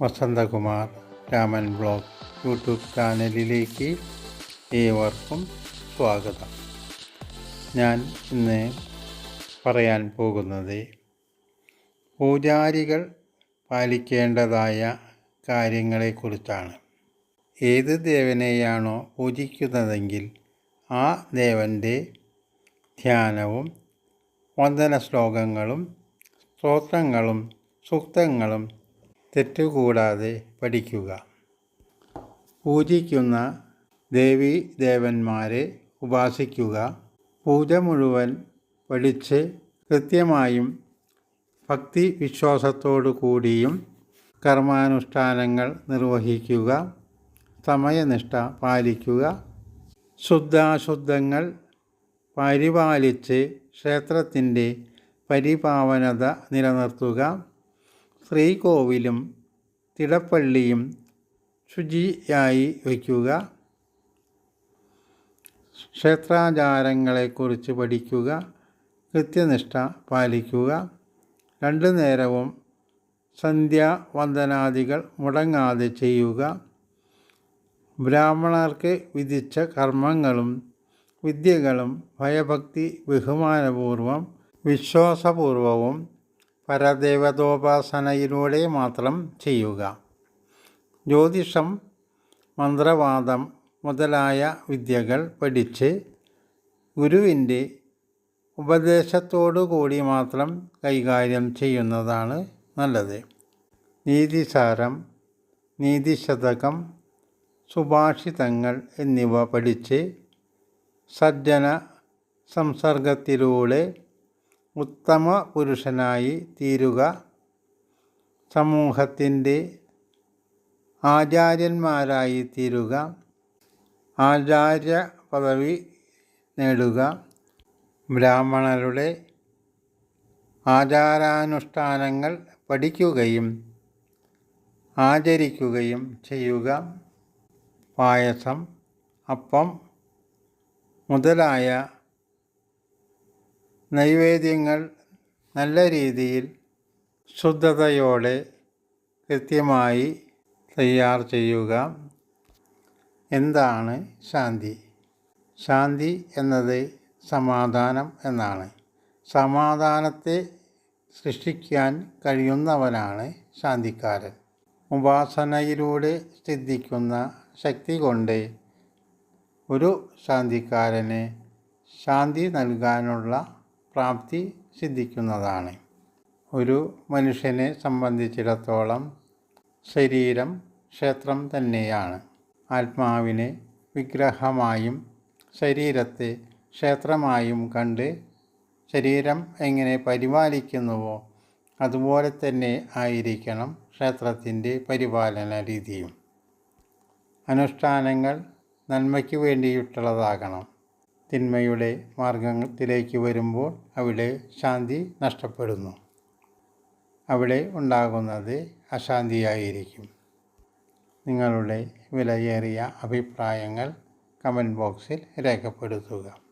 Vasanthakumar Raman blog YouTube ചാനലിലേക്ക് ഏവർക്കും സ്വാഗതം. ഞാൻ ഇന്ന് പറയാൻ പോകുന്നത് പൂജാരികൾ പാലിക്കേണ്ടതായ കാര്യങ്ങളെക്കുറിച്ചാണ്. ഏത് ദേവനെയാണോ പൂജിക്കുന്നതെങ്കിൽ ആ ദേവന്റെ ധ്യാനവും വന്ദന ശ്ലോകങ്ങളും സ്തോത്രങ്ങളും സൂക്തങ്ങളും തെറ്റുകൂടാതെ പഠിക്കുക. പൂജിക്കുന്ന ദേവീ ദേവന്മാരെ ഉപാസിക്കുക. പൂജ മുഴുവൻ പഠിച്ച് കൃത്യമായും ഭക്തി വിശ്വാസത്തോടു കൂടിയും കർമാനുഷ്ഠാനങ്ങൾ നിർവഹിക്കുക. സമയനിഷ്ഠ പാലിക്കുക. ശുദ്ധാശുദ്ധങ്ങൾ പരിപാലിച്ച് ക്ഷേത്രത്തിന്റെ പരിപാവനത നിലനിർത്തുക. ശ്രീകോവിലും തിടപ്പള്ളിയും ശുചിയായി വയ്ക്കുക. ക്ഷേത്രാചാരങ്ങളെക്കുറിച്ച് പഠിക്കുക. കൃത്യനിഷ്ഠ പാലിക്കുക. രണ്ടു നേരവും സന്ധ്യാവന്ദനാദികൾ മുടങ്ങാതെ ചെയ്യുക. ബ്രാഹ്മണർക്ക് വിധിച്ച കർമ്മങ്ങളും വിദ്യകളും ഭയഭക്തി ബഹുമാനപൂർവം വിശ്വാസപൂർവവും പരദേവതോപാസനയിലൂടെ മാത്രം ചെയ്യുക. ജ്യോതിഷം മന്ത്രവാദം മുതലായ വിദ്യകൾ പഠിച്ച് ഗുരുവിന്റെ ഉപദേശത്തോടു കൂടി മാത്രം കൈകാര്യം ചെയ്യുന്നതാണ് നല്ലത്. നീതിസാരം നീതിശതകം സുഭാഷിതങ്ങൾ എന്നിവ പഠിച്ച് സജ്ജന സംസർഗത്തിലൂടെ ഉത്തമ പുരുഷനായി തീരുക. സമൂഹത്തിന്റെ ആചാര്യന്മാരായി തീരുക. ആചാര്യ പദവി നേടുക. ബ്രാഹ്മണരുടെ ആചാരാനുഷ്ഠാനങ്ങൾ പഠിക്കുകയും ആചരിക്കുകയും ചെയ്യുക. പായസം അപ്പം മുതലായ നൈവേദ്യങ്ങൾ നല്ല രീതിയിൽ ശുദ്ധതയോടെ കൃത്യമായി തയ്യാർ ചെയ്യുക. എന്താണ് ശാന്തി? ശാന്തി എന്നത് സമാധാനം എന്നാണ്. സമാധാനത്തെ സൃഷ്ടിക്കാൻ കഴിയുന്നവനാണ് ശാന്തിക്കാരൻ. ഉപാസനയിലൂടെ സിദ്ധിക്കുന്ന ശക്തി കൊണ്ട് ഒരു ശാന്തിക്കാരന് ശാന്തി നൽകാനുള്ള പ്രാപ്തി സിദ്ധിക്കുന്നതാണ്. ഒരു മനുഷ്യനെ സംബന്ധിച്ചിടത്തോളം ശരീരം ക്ഷേത്രം തന്നെയാണ്. ആത്മാവിനെ വിഗ്രഹമായും ശരീരത്തെ ക്ഷേത്രമായും കണ്ട് ശരീരം എങ്ങനെ പരിപാലിക്കുന്നുവോ അതുപോലെ തന്നെ ആയിരിക്കണം ക്ഷേത്രത്തിന്റെ പരിപാലന രീതിയും. അനുഷ്ഠാനങ്ങൾ നന്മയ്ക്ക് വേണ്ടിയിട്ടുള്ളതാകണം. തിന്മയുടെ മാർഗത്തിലേക്ക് വരുമ്പോൾ അവിടെ ശാന്തി നഷ്ടപ്പെടുന്നു. അവിടെ ഉണ്ടാകുന്നത് അശാന്തിയായിരിക്കും. നിങ്ങളുടെ വിലയേറിയ അഭിപ്രായങ്ങൾ കമന്റ് ബോക്സിൽ രേഖപ്പെടുത്തുക.